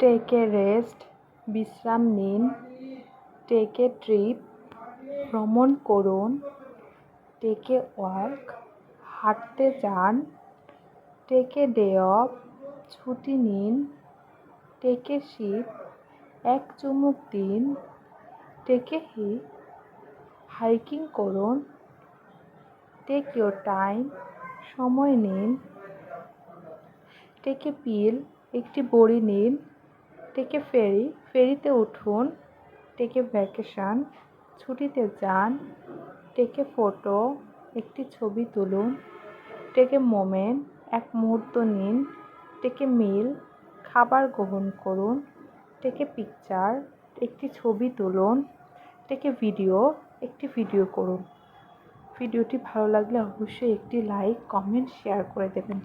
Take a rest বিশ্রাম নিন। Take a trip ভ্রমণ করুন। টেক এ ওয়াক হাঁটতে যান। টেক এ ডে অফ ছুটি নিন। টেক এ সিপ এক চুমুক দিন। টেক এ হিট হাইকিং করুন। টেক ইয়োর টাইম সময় নিন। টেক এ পিল একটি বড়ি নিন। টেক ফেরি, ফেরিতে উঠুন, টেক ভ্যাকেশন, ছুটিতে যান, টেক ফটো, একটি ছবি তুলুন, টেক মোমেন্ট, এক মুহূর্ত নিন, টেক মিল, খাবার গ্রহণ করুন, টেক পিকচার, একটি ছবি তুলুন, টেক ভিডিও, একটি ভিডিও করুন। ভিডিওটি ভালো লাগলে অবশ্যই একটি লাইক, কমেন্ট, শেয়ার করে দেবেন।